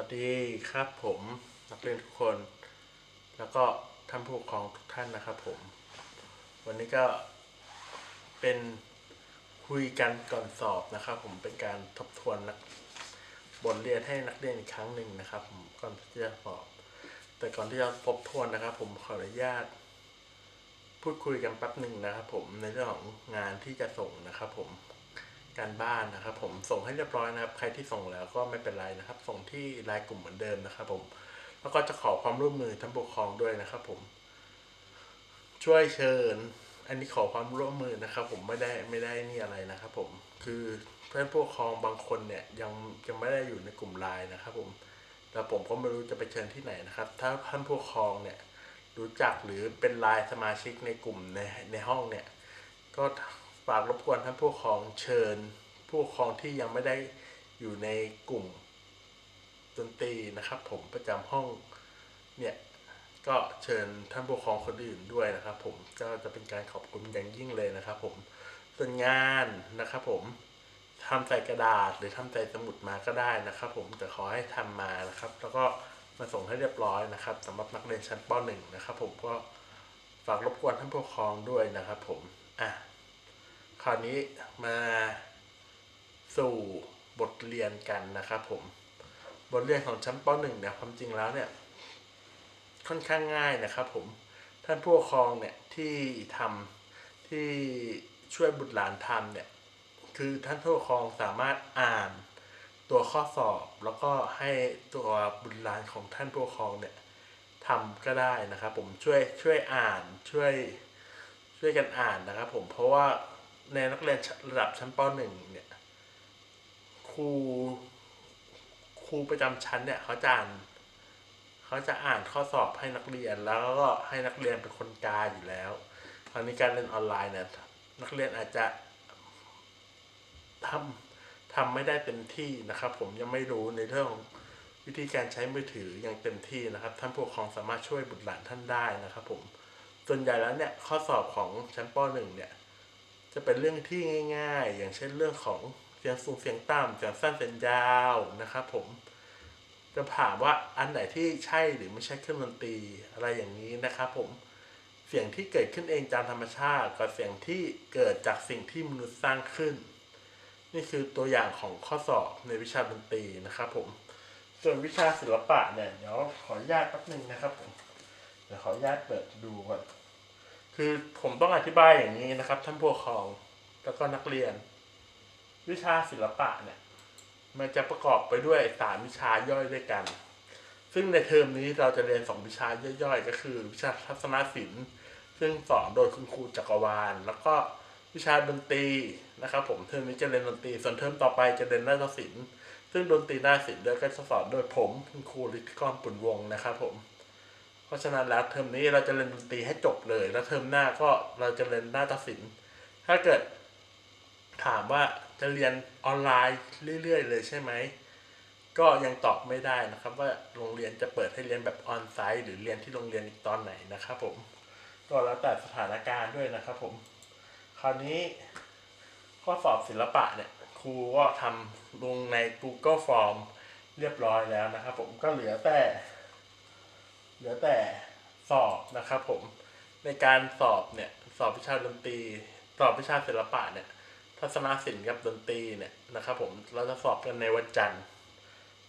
วัสดีครับผมนักเรียนทุกคน แล้วก็ท่านผู้ปกครองทุกท่านนะครับผม วันนี้ก็เป็นคุยกันก่อนสอบนะครับผมเป็นการทบทวนนักบทเรียนให้นักเรียนอีกครั้งหนึ่งนะครับ ผมก่อนที่จะสอบ แต่ก่อนที่จะทบทวนนะครับ ผมขออนุญาต พูดคุยกันแป๊บหนึ่งนะครับ ผมในเรื่องของงานที่จะส่งนะครับ ผม การบ้านนะครับผมส่งให้เรียบร้อยนะครับ ใครที่ส่งแล้วก็ไม่เป็นไรนะครับ ส่งที่ไลน์กลุ่มเหมือนเดิมนะครับ ผม แล้วก็จะขอความร่วมมือท่านปกครองด้วยนะครับ ผม ช่วยเชิญ อันนี้ขอความร่วมมือนะครับ ผมไม่ได้ไม่ได้นี่อะไรนะครับ ผม คือเพื่อนผู้ปกครองบางคนเนี่ยยังยังไม่ได้อยู่ในกลุ่มไลน์นะครับ ผมแล้วผมก็ไม่รู้จะไปเชิญที่ไหนนะครับ ถ้าท่านผู้ปกครองเนี่ยรู้จักหรือเป็นไลน์สมาชิกในกลุ่มในในห้องเนี่ย ก็ ฝากรบกวนท่านผู้ปกครองเชิญ ผู้ปกครองที่ยังไม่ได้อยู่ในกลุ่มดนตรีนะครับ ผมประจำห้องเนี่ยก็เชิญท่านผู้ปกครองคนอื่นด้วยนะครับ ผมก็จะเป็นการขอบคุณอย่างยิ่งเลยนะครับ ผมส่วนงานนะครับ ผมทำใส่กระดาษหรือทำใส่สมุดมาก็ได้นะครับ ผมแต่ขอให้ทำมานะครับ แล้วก็มาส่งให้เรียบร้อยนะครับสำหรับนักเรียนชั้นป .1 นะครับ ผมก็ฝากรบกวนท่านผู้ปกครองด้วยนะครับ ผมอะ คราวนี้มาสู่บทเรียนกันนะครับผม บทเรียนของชั้นป .1 เนี่ยความจริงแล้วเนี่ย ค่อนข้างง่ายนะครับผม ท่านผู้ปกครองเนี่ยที่ทำที่ช่วยบุตรหลานทำเนี่ย คือท่านผู้ปกครองสามารถอ่านตัวข้อสอบแล้วก็ให้ตัวบุตรหลานของท่านผู้ปกครองเนี่ยทำก็ได้นะครับผมช่วยช่วยอ่านช่วยช่วยกันอ่านนะครับผมเพราะว่า ในนักเรียนระดับชั้นป .1 เนี่ยครูครูประจำชั้นเนี่ยเขาจะอ่านเขาจะอ่านข้อสอบให้นักเรียนแล้วก็ให้นักเรียนเป็นคนกาอยู่แล้วคราวนี้การเรียนออนไลน์เนี่ยนักเรียนอาจจะทำทำไม่ได้เต็มที่นะครับ ผมยังไม่รู้ในเรื่องของวิธีการใช้มือถืออย่างเต็มที่นะครับ ท่านผู้ปกครองสามารถช่วยบุตรหลานท่านได้นะครับ ผมส่วนใหญ่แล้วเนี่ยข้อสอบของชั้นป .1 เนี่ย จะเป็นเรื่องที่ง่าย ๆ อย่างเช่นเรื่องของเสียงสูงเสียงต่ำเสียงสั้นเสียงยาวนะครับผมจะถามว่าอันไหนที่ใช่หรือไม่ใช่เครื่องดนตรีอะไรอย่างนี้นะครับผมเสียงที่เกิดขึ้นเองตามธรรมชาติกับเสียงที่เกิดจากสิ่งที่มนุษย์สร้างขึ้น นี่คือตัวอย่างของข้อสอบในวิชาดนตรีนะครับผมส่วนวิชาศิลปะเนี่ยเดี๋ยวขออนุญาตแป๊บนึงนะครับผมเดี๋ยวขออนุญาตเปิดดูก่อน คือผมต้องอธิบายอย่างนี้นะครับ ท่านผู้ปกครองแล้วก็นักเรียน วิชาศิลปะเนี่ย มันจะประกอบไปด้วยสามวิชาย่อยด้วยกัน ซึ่งในเทอมนี้เราจะเรียนสองวิชาย่อยๆ ก็คือ วิชาทัศนศิลป์ ซึ่งสอนโดยคุณครูจักรวาล แล้วก็วิชาดนตรีนะครับ ผมเทอมนี้จะเรียนดนตรี ส่วนเทอมต่อไปจะเรียนนาฏศิลป์ ซึ่งดนตรีนาฏศิลป์เด้วก็จะสอนโดยผมคุณครูฤทธิกรปุ่นวงนะครับผม เพราะฉะนั้นแล้วเทอมนี้เราจะเรียนดนตรีให้จบเลย แล้วเทอมหน้าก็เราจะเรียนนาฏศิลป์ถ้าเกิดถามว่าจะเรียนออนไลน์เรื่อย ๆ เลยใช่ไหม ก็ยังตอบไม่ได้นะครับ ว่าโรงเรียนจะเปิดให้เรียนแบบออนไซต์หรือเรียนที่โรงเรียนอีกตอนไหนนะครับผม ก็แล้วแต่สถานการณ์ด้วยนะครับผม คราวนี้ข้อสอบศิลปะเนี่ยครูก็ทำลงใน Google Form เรียบร้อยแล้วนะครับผมก็เหลือแต่ เหลือแต่สอบนะครับผมในการสอบเนี่ยสอบวิชาดนตรี สอบวิชาศิลปะเนี่ยทัศนศิลป์กับดนตรีเนี่ยนะครับผมเราจะสอบกันในวันจันทร์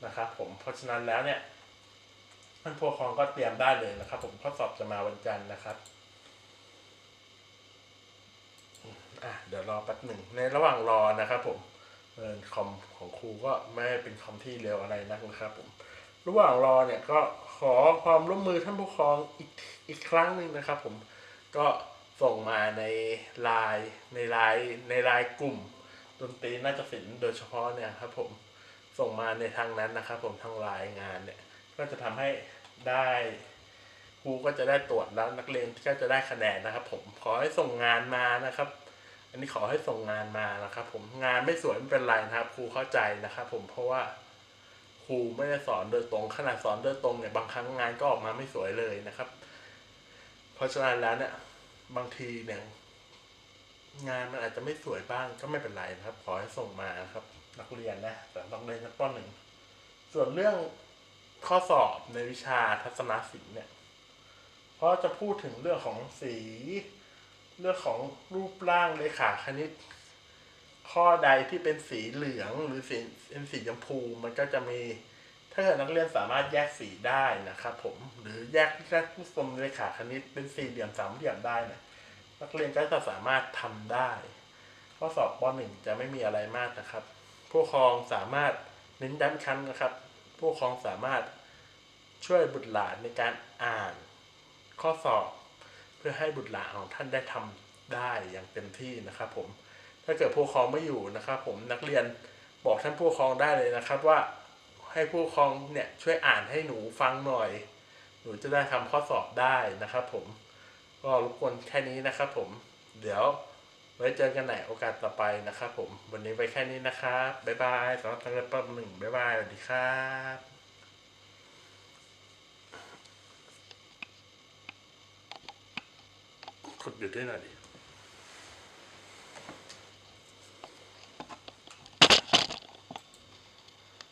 นะครับผมเพราะฉะนั้นแล้วเนี่ยท่านผู้ปกครองก็เตรียมได้เลยนะครับ ผมข้อสอบจะมาวันจันทร์นะครับอะเดี๋ยวรอแป๊บหนึ่งในระหว่างรอนะครับผมเออคอมของครูก็ไม่เป็นคอมที่เร็วอะไรนักนะครับผมระหว่างรอเนี่ยก็ ขอความร่วมมือท่านผู้ครองอีกอีกครั้งหนึ่งนะครับ ผมก็ส่งมาในไลน์ในไลน์ในไลน์กลุ่มดนตรีน่าจะศิลป์โดยเฉพาะเนี่ยครับ ผมส่งมาในทางนั้นนะครับ ผมทางไลน์งานเนี่ย ก็จะทำให้ได้ครูก็จะได้ตรวจแล้วนักเรียนก็จะได้คะแนนนะครับ ผมขอให้ส่งงานมานะครับ อันนี้ขอให้ส่งงานมานะครับ ผมงานไม่สวยไม่เป็นไรนะครับ ครูเข้าใจนะครับ ผมเพราะว่า ครูไม่ได้สอนโดยตรงขนาดสอนโดยตรงเนี่ยบางครั้งงานก็ออกมาไม่สวยเลยนะครับ เพราะฉะนั้นแล้วเนี่ยบางทีเนี่ยงานมันอาจจะไม่สวยบ้างก็ไม่เป็นไรนะครับ ขอให้ส่งมานะครับ นักเรียนนะแต่ต้องเรียนชั้อนหนึ่งส่วนเรื่องข้อสอบในวิชาทัศนศิลป์เนี่ยเพราะจะพูดถึงเรื่องของสี เรื่องของรูปร่างเลขาคณิต ข้อใดที่เป็นสีเหลืองหรือสีเป็นสีชมพูมันก็จะมี ถ้าเกิดนักเรียนสามารถแยกสีได้นะครับผมหรือแยกแยกผู้ชมเลขาคณิตเป็นสี่เหลี่ยมสามเหลี่ยมได้นี่ยนักเรียนก็จะสามารถทำได้ ข้อสอบป .1 จะไม่มีอะไรมากนะครับ ผู้ครองสามารถเน้นย้ำครั้งนะครับ ผู้ครองสามารถช่วยบุตรหลานในการอ่านข้อสอบ เพื่อให้บุตรหลานของท่านได้ทำได้อย่างเต็มที่นะครับผม ถ้าเกิดผู้ปกครองไม่อยู่นะครับ ผมนักเรียนบอกท่านผู้ปกครองได้เลยนะครับ ว่าให้ผู้ปกครองเนี่ยช่วยอ่านให้หนูฟังหน่อย หนูจะได้ทำข้อสอบได้นะครับ ผมก็รบกวนแค่นี้นะครับ ผม เดี๋ยวไว้เจอกันใหม่โอกาสต่อไปนะครับ ผม วันนี้ไว้แค่นี้นะครับบ๊ายบายสำหรับทางเรียนปหนึ่งบ๊ายบายสวัสดีครับกดหยุดด้หน่อยดิ